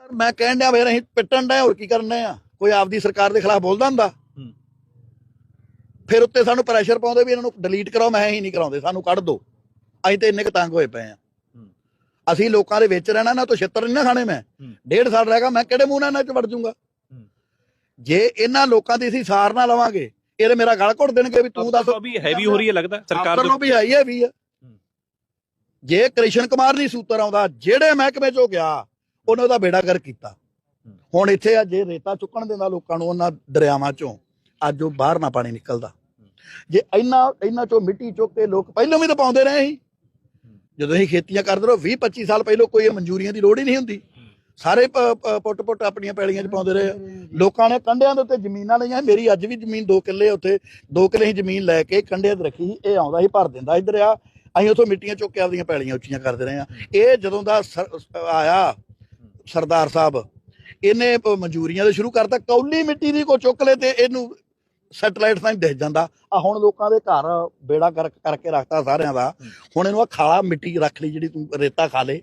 ਯਾਰ ਮੈਂ ਕਹਿਣ ਡਿਆ ਫੇਰ ਅਸੀਂ ਪਿੱਟਣ ਡਿਆ ਹੋਰ ਕੀ ਕਰਨਾ ਆ? ਕੋਈ ਆਪਦੀ ਸਰਕਾਰ ਦੇ ਖਿਲਾਫ ਬੋਲਦਾ ਹੁੰਦਾ। ਫਿਰ ਉੱਤੇ ਸਾਨੂੰ ਪ੍ਰੈਸ਼ਰ ਪਾਉਂਦੇ ਵੀ ਇਹਨਾਂ ਨੂੰ ਡਿਲੀਟ ਕਰਾਓ ਮੈਂ ਹੀ ਨਹੀਂ ਕਰਾਉਂਦੇ ਸਾਨੂੰ ਕੱਢ ਦਿਓ ਅਸੀਂ ਤੇ ਇੰਨੇ ਕੁ ਤੰਗ ਹੋਏ ਪਏ ਆ ਅਸੀਂ ਲੋਕਾਂ ਦੇ ਵਿੱਚ ਰਹਿਣਾ ਨਾ ਤੋਂ ਛਿੱਤਰ ਨਹੀਂ ਨਾ ਖਾਣੇ ਮੈਂ। ਡੇਢ ਸਾਲ ਰਹਿਗਾ ਮੈਂ ਕਿਹੜੇ ਮੂੰਹ ਨਾਲ ਇਹਨਾਂ ਚ ਵੜ ਜਾਊਂਗਾ ਜੇ ਇਹਨਾਂ ਲੋਕਾਂ ਦੀ ਅਸੀਂ ਸਾਰ ਨਾ ਲਵਾਂਗੇ ਇਹਦੇ ਮੇਰਾ ਗਲ ਘੁੱਟ ਦੇਣਗੇ ਵੀ ਤੂੰ ਦੱਸ। ਵੀ ਹੈਵੀ ਹੋ ਰਹੀ ਹੈ ਲੱਗਦਾ ਸਰਕਾਰ ਨੂੰ ਵੀ ਹੈ ਹੀ ਵੀ ਆ। ਜੇ ਕ੍ਰਿਸ਼ਨ ਕੁਮਾਰ ਨਹੀਂ ਸੂਤਰ ਆਉਂਦਾ ਜਿਹੜੇ ਮਹਿਕਮੇ ਚੋਂ ਗਿਆ ਉਹਨੇ ਉਹਦਾ ਬੇੜਾ ਕਰ ਕੀਤਾ। ਹੁਣ ਇੱਥੇ ਆ ਜੇ ਰੇਤਾ ਚੁੱਕਣ ਦਿੰਦਾ ਲੋਕਾਂ ਨੂੰ ਉਹਨਾਂ ਦਰਿਆਵਾਂ ਚੋਂ ਅੱਜ ਉਹ ਬਾਹਰ ਨਾ ਪਾਣੀ ਨਿਕਲਦਾ। ਜੇ ਇੰਨਾ ਇੰਨਾ ਚੋਂ ਮਿੱਟੀ ਚੁੱਕ ਕੇ ਲੋਕ ਪਹਿਲਾਂ ਵੀ ਤਾਂ ਪਾਉਂਦੇ ਰਹੇ ਸੀ। ਜਦੋਂ ਅਸੀਂ ਖੇਤੀਆਂ ਕਰਦੇ ਰਹੋ 20 25 ਸਾਲ ਪਹਿਲਾਂ ਕੋਈ ਇਹ ਮਨਜ਼ੂਰੀਆਂ ਦੀ ਲੋੜ ਹੀ ਨਹੀਂ ਹੁੰਦੀ। ਸਾਰੇ ਪੁੱਟ ਪੁੱਟ ਆਪਣੀਆਂ ਪੈਲੀਆਂ 'ਚ ਪਾਉਂਦੇ ਰਹੇ ਆ। ਲੋਕਾਂ ਨੇ ਕੰਡਿਆਂ ਦੇ ਉੱਤੇ ਜ਼ਮੀਨਾਂ ਲਈਆਂ। ਮੇਰੀ ਅੱਜ ਵੀ ਜ਼ਮੀਨ 2 ਕਿੱਲੇ ਉੱਥੇ। 2 ਕਿੱਲੇ ਹੀ ਜ਼ਮੀਨ ਲੈ ਕੇ ਕੰਡਿਆਂ 'ਤੇ ਰੱਖੀ ਸੀ। ਇਹ ਆਉਂਦਾ ਸੀ ਭਰ ਦਿੰਦਾ ਇੱਧਰ ਆ ਅਸੀਂ ਉੱਥੋਂ ਮਿੱਟੀਆਂ ਚੁੱਕ ਕੇ ਆਪਦੀਆਂ ਪੈਲੀਆਂ ਉੱਚੀਆਂ ਕਰਦੇ ਰਹੇ ਆ। ਇਹ ਜਦੋਂ ਦਾ ਆਇਆ ਸਰਦਾਰ ਸਾਹਿਬ ਇਹਨੇ ਮਨਜ਼ੂਰੀਆਂ ਦੇ ਸ਼ੁਰੂ ਕਰਤਾ ਕੌਲੀ ਮਿੱਟੀ ਦੀ ਕੋ ਚੁੱਕ ਲੈ ਤੇ ਇਹਨੂੰ ਸੈਟਲਾਈਟ ਤਾਂ ਦਿਖ ਜਾਂਦਾ। ਆ ਹੁਣ ਲੋਕਾਂ ਦੇ ਘਰ ਬੇੜਾ ਕਰ ਕਰਕੇ ਰੱਖਤਾ ਸਾਰਿਆਂ ਦਾ। ਹੁਣ ਇਹਨੂੰ ਆ ਖਾਲਾ ਮਿੱਟੀ ਰੱਖ ਲਈ ਜਿਹੜੀ ਤੂੰ ਰੇਤਾ ਖਾ ਲੇ।